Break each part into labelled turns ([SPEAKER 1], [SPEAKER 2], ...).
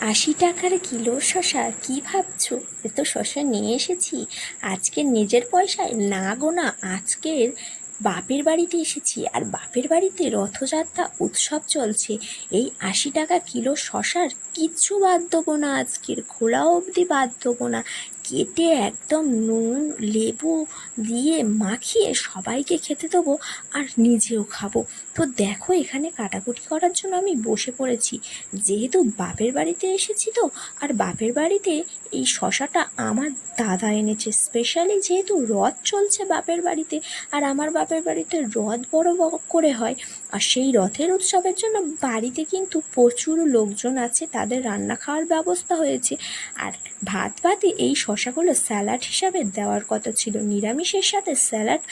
[SPEAKER 1] আশি টাকার কিলো শশা কি ভাবছ? এ তো শশা নিয়ে এসেছি। আজকের নিজের পয়সায় না গোনা আজকের বাপের বাড়িতে এসেছি। আর বাপের বাড়িতে রথযাত্রা উৎসব চলছে। এই আশি টাকা কিলো শশার কিচ্ছু বাদ দেবো না। আজকের খোলা অবধি বাদ দেবো না। কেটে একদম নুন, লেবু দিয়ে মাখিয়ে সবাইকে খেতে দেবো আর নিজেও খাব। তো দেখো, এখানে কাটাকুটি করার জন্য আমি বসে পড়েছি। যেহেতু বাপের বাড়িতে এসেছি তো, আর বাপের বাড়িতে এই শশাটা আমার দাদা এনেছে। স্পেশালি যেহেতু রথ চলছে বাপের বাড়িতে, আর আমার বাপের বাড়িতে রথ বড় করে হয়, আর সেই রথের উৎসবের জন্য বাড়িতে কিন্তু প্রচুর লোকজন আছে, তাদের রান্না খাওয়ার ব্যবস্থা হয়েছে। আর ভাত ভাতে এই শশাগুলো স্যালাড হিসাবে দেওয়ার কথা ছিল। নিরামিষের সাথে স্যালাড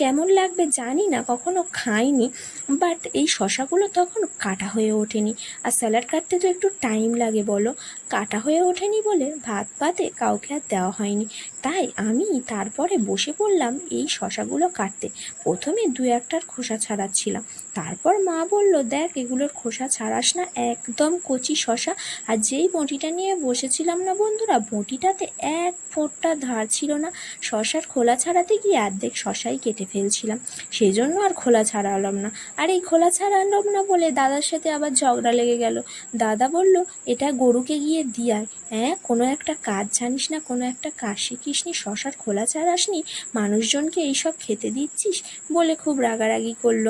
[SPEAKER 1] কেমন লাগবে জানি না, কখনো খাইনি। বাট এই শশাগুলো তখন কাটা হয়ে ওঠেনি। আর স্যালাড কাটতে তো একটু টাইম লাগে বলো। কাটা হয়ে ওঠেনি বলে ভাত পাতে কাউকে আর দেওয়া হয়নি। তাই আমি তারপরে বসে পড়লাম এই শশাগুলো কাটতে। প্রথমে দু একটার খোসা ছাড়াচ্ছিলাম। তারপর মা বলল, দেখ, এগুলোর খোসা ছাড়াস না, একদম কচি শশা। আর যেই বঁটিটা নিয়ে বসেছিলাম না বন্ধুরা, বঁটিটাতে এক ফোঁটটা ধার ছিল না। শশার খোলা ছাড়াতে গিয়ে অর্ধেক শশাই কেটে ফেলছিলাম। সেই জন্য আর খোলা ছাড়ালাম না। আর এই খোলা ছাড় আনলাম না বলে দাদার সাথে আবার ঝগড়া লেগে গেল। দাদা বলল, এটা গরুকে গিয়ে দিয়ায় হ্যাঁ কোনো একটা কাজ জানিস না, কোনো একটা কাজ শিখিসনি শশার খোলা ছাড়াসনি মানুষজনকে এইসব খেতে দিচ্ছিস? বলে খুব রাগারাগি করল।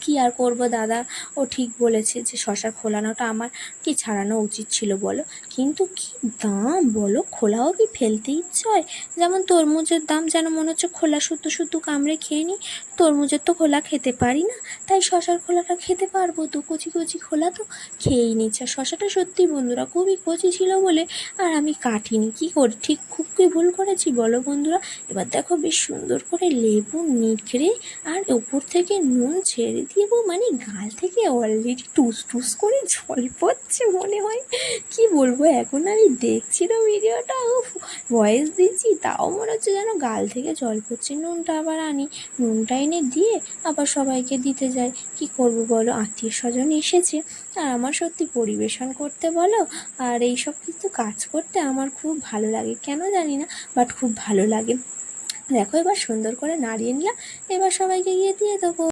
[SPEAKER 1] কি আর করব দাদা? ও ঠিক বলেছে যে শশার খোলানোটা আমার কি ছাড়ানো উচিত ছিল বলো। কিন্তু কি দাম বলো? খোলাও কি ফেলতে ইচ্ছে হয়? যেমন তরমুজের দাম যেন মনে হচ্ছে খোলা শুদ্ধ শুদ্ধ কামড়ে খেয়ে নিই তরমুজের তো খোলা খেতে পারি না। তাই শশার খোলাটা খেতে পারব তো? কচি কচি খোলা তো খেয়েই নিচ্ছে শশাটা সত্যি বন্ধুরা খুবই কচি ছিল বলে আর আমি কাটিনি। কি করি, ঠিক খুব কি ভুল করেছি বলো বন্ধুরা? এবার দেখো বেশ সুন্দর করে লেবু নিখড়ে আর উপর থেকে নুন ছেড়ে দেবো মানে গাল থেকে অলরেডি টুস টুস করে জল পড়ছে মনে হয়। কি বলব, এখন আমি দেখছি না ভিডিওটা। ভয়েস দিচ্ছি, তাও মনে হচ্ছে যেন গাল থেকে জল পড়ছে। নুনটা আবার আনি। নুনটা এনে দিয়ে আবার সবাইকে দিতে যাই। কি করব বলো? আত্মীয় স্বজন এসেছে। আর আমার সত্যি পরিবেশন করতে বলো, আর এই সব কিছু কাজ করতে আমার খুব ভালো লাগে। কেন জানি না বাট খুব ভালো লাগে। দেখো এবার সুন্দর করে নাড়িয়ে নিলাম। এবার সবাইকে গিয়ে দিয়ে দেবো।